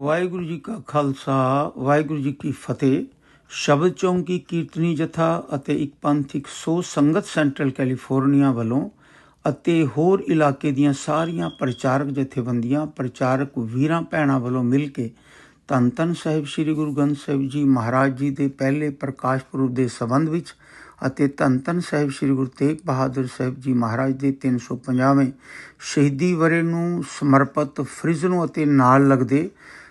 ਵਾਹਿਗੁਰੂ ਜੀ ਕਾ ਖਾਲਸਾ, ਵਾਹਿਗੁਰੂ ਜੀ ਕੀ ਫਤਿਹ। ਸ਼ਬਦ ਚੌਂਕੀ ਕੀਰਤਨੀ ਜਥਾ ਅਤੇ ਇੱਕ ਪੰਥਿਕ ਸੋ ਸੰਗਤ ਸੈਂਟਰਲ ਕੈਲੀਫੋਰਨੀਆ ਵੱਲੋਂ ਅਤੇ ਹੋਰ ਇਲਾਕੇ ਦੀਆਂ ਸਾਰੀਆਂ ਪ੍ਰਚਾਰਕ ਜਥੇਬੰਦੀਆਂ, ਪ੍ਰਚਾਰਕ ਵੀਰਾਂ, ਭੈਣਾਂ ਵੱਲੋਂ ਮਿਲ ਕੇ ਧੰਨ ਧੰਨ ਸਾਹਿਬ ਸ੍ਰੀ ਗੁਰੂ ਗ੍ਰੰਥ ਸਾਹਿਬ ਜੀ ਮਹਾਰਾਜ ਜੀ ਦੇ ਪਹਿਲੇ ਪ੍ਰਕਾਸ਼ ਪੁਰਬ ਦੇ ਸੰਬੰਧ ਵਿੱਚ ਅਤੇ ਧੰਨ ਧੰਨ ਸਾਹਿਬ ਸ੍ਰੀ ਗੁਰੂ ਤੇਗ ਬਹਾਦਰ ਸਾਹਿਬ ਜੀ ਮਹਾਰਾਜ ਦੇ 350ਵੇਂ ਸ਼ਹੀਦੀ ਵਰੇ ਨੂੰ ਸਮਰਪਿਤ ਫ੍ਰਿਜ਼ਨੋ ਅਤੇ ਨਾਲ ਲੱਗਦੇ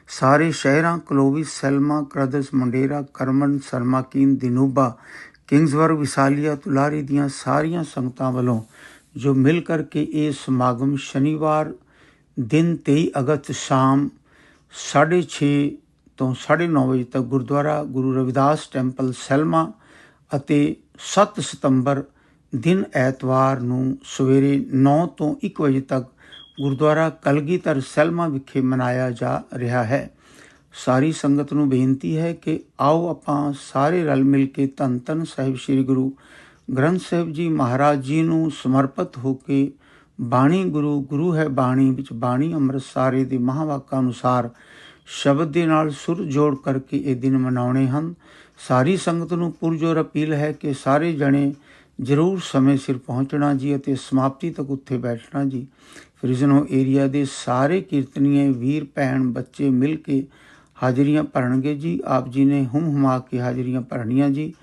ਸਾਰੇ ਸ਼ਹਿਰਾਂ ਕਲੋਵਿਸ ਸੈਲਮਾ, ਕਰਦਸ, ਮੰਡੇਰਾ, ਕਰਮਨ ਸਰਮਾਕੀਨ ਦਿਨੂਬਾ, ਕਿੰਗਸਵਰਗ, ਵਿਸਾਲੀਆ, ਤੁਲਾਰੀ ਦੀਆਂ ਸਾਰੀਆਂ ਸੰਗਤਾਂ ਵੱਲੋਂ ਜੋ ਮਿਲ ਕਰਕੇ ਇਹ ਸਮਾਗਮ ਸ਼ਨੀਵਾਰ ਦਿਨ 23 ਅਗਸਤ ਸ਼ਾਮ 6:30 ਤੋਂ 9:30 ਵਜੇ ਤੱਕ ਗੁਰਦੁਆਰਾ ਗੁਰੂ ਰਵਿਦਾਸ ਟੈਂਪਲ, ਸੈਲਮਾ ਅਤੇ 7 ਸਤੰਬਰ ਦਿਨ ਐਤਵਾਰ ਨੂੰ ਸਵੇਰੇ 9 ਤੋਂ 1 ਵਜੇ ਤੱਕ ਗੁਰਦੁਆਰਾ ਕਲਗੀਧਰ ਸੈਲਮਾ ਵਿਖੇ ਮਨਾਇਆ ਜਾ ਰਿਹਾ ਹੈ। ਸਾਰੀ ਸੰਗਤ ਨੂੰ ਬੇਨਤੀ ਹੈ ਕਿ ਆਓ ਆਪਾਂ ਸਾਰੇ ਰਲ ਮਿਲ ਕੇ ਧੰਨ ਧੰਨ ਸਾਹਿਬ ਸ੍ਰੀ ਗੁਰੂ ਗ੍ਰੰਥ ਸਾਹਿਬ ਜੀ ਮਹਾਰਾਜ ਜੀ ਨੂੰ ਸਮਰਪਿਤ ਹੋ ਕੇ ਬਾਣੀ ਗੁਰੂ ਗੁਰੂ ਹੈ ਬਾਣੀ ਵਿੱਚ ਬਾਣੀ ਅੰਮ੍ਰਿਤ ਸਾਰੇ ਦੇ ਮਹਾਵਾਕਾਂ ਅਨੁਸਾਰ ਸ਼ਬਦ ਦੇ ਨਾਲ ਸੁਰ ਜੋੜ ਕਰਕੇ ਇਹ ਦਿਨ ਮਨਾਉਣੇ ਹਨ। ਸਾਰੀ ਸੰਗਤ ਨੂੰ ਪੁਰਜੋਰ ਅਪੀਲ ਹੈ ਕਿ ਸਾਰੇ ਜਣੇ ਜ਼ਰੂਰ ਸਮੇਂ ਸਿਰ ਪਹੁੰਚਣਾ ਜੀ ਅਤੇ ਸਮਾਪਤੀ ਤੱਕ ਉੱਥੇ ਬੈਠਣਾ ਜੀ। ਫ੍ਰਿਜ਼ਨੋ ਏਰੀਆ ਦੇ ਸਾਰੇ ਕੀਰਤਨੀਏ, ਵੀਰ, ਭੈਣ, ਬੱਚੇ ਮਿਲ ਕੇ ਹਾਜ਼ਰੀਆਂ ਭਰਨਗੇ ਜੀ। ਆਪ ਜੀ ਨੇ ਹੁਮ ਹੁਮਾ ਕੇ ਹਾਜ਼ਰੀਆਂ ਭਰਨੀਆਂ ਜੀ।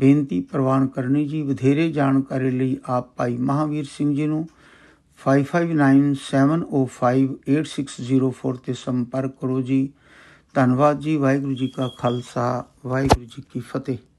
ਬੇਨਤੀ ਪ੍ਰਵਾਨ ਕਰਨੀ ਜੀ। ਵਧੇਰੇ ਜਾਣਕਾਰੀ ਲਈ ਆਪ ਭਾਈ ਮਹਾਵੀਰ ਸਿੰਘ ਜੀ ਨੂੰ 5597058604 ਤੇ ਸੰਪਰਕ ਕਰੋ ਜੀ। ਧੰਨਵਾਦ ਜੀ। ਵਾਹਿਗੁਰੂ ਜੀ ਕਾ ਖਾਲਸਾ, ਵਾਹਿਗੁਰੂ ਜੀ ਕੀ ਫਤਿਹ।